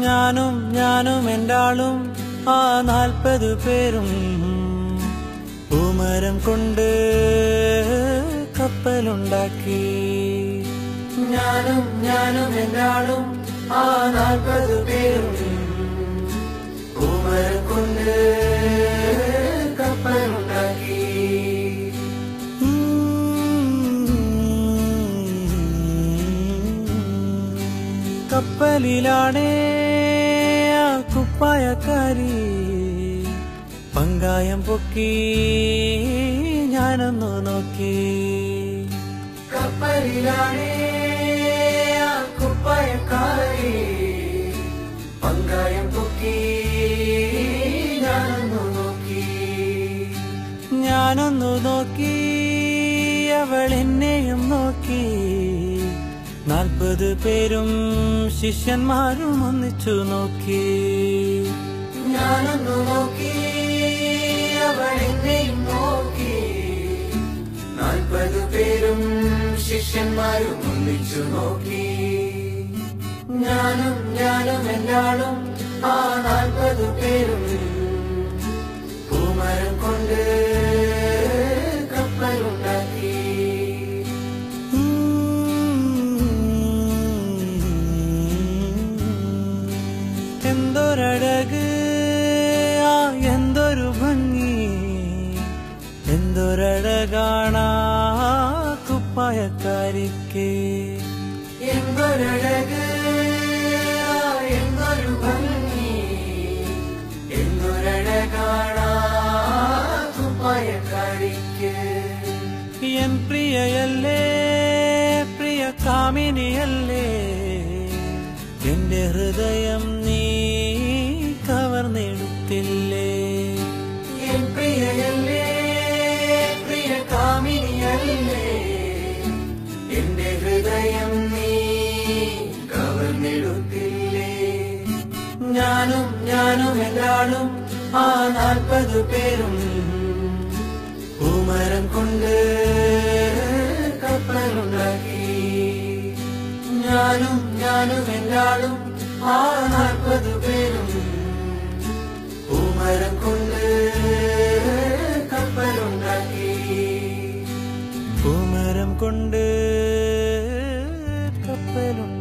ഞാനും ഞാനും എന്റെ ആളും ആ നാൽപ്പത് പേരും പൂമരം കൊണ്ട് കപ്പലുണ്ടാക്കി. ഞാനും ഞാനും എന്നാളും ആ നാൽപ്പത് പേരും പൂമരം കൊണ്ട് കപ്പലുണ്ടാക്കി. കപ്പലിലാണേ ആ കുപ്പായക്കാരി. പങ്കായം പൊക്കി ഞാനൊന്നു നോക്കി. കപ്പലിലാണേ ആ കുപ്പായക്കാരി. പങ്കായം പൊക്കി ഞാനൊന്നു നോക്കി. ഞാനൊന്നു നോക്കി അവൾ എന്നെയും നോക്കി. നാൽപ്പത് പേരും ശിഷ്യന്മാരും ഒന്നിച്ചു നോക്കി. ഞാനൊന്നു നോക്കി. അവൾ എന്നെയും നോക്കി നാൽപ്പത് പേരും ശിഷ്യന്മാരും നോക്കി ആ നാൽപ്പത് പേരും എന്തൊരഴക് എന്തൊരു ഭംഗി. എന്തൊരഴകാണാ കുപ്പായക്കാരിക്ക് എന്തൊരഴക് എന്തൊരു ഭംഗി. എന്തൊരഴകാണാ കുപ്പായക്കാരിക്ക് എൻ പ്രിയയല്ലേ പ്രിയ കാമിനിയല്ലേ. എന്റെ ഹൃദയം എന്റെ ഹൃദയം നീ കവർന്നെടുത്തില്ലേ? ഞാനും ഞാനും എല്ലാളും ആ നാൽപ്പത് പേരും കുമരം കൊണ്ട് കപ്പലുണ്ടാക്കി. ഞാനും ഞാനും എല്ലാളും ആ നാൽപ്പത് പേരും കുമരം കൊണ്ട് കപ്പലുണ്ടാക്കി. കുമരം കൊണ്ട് pelo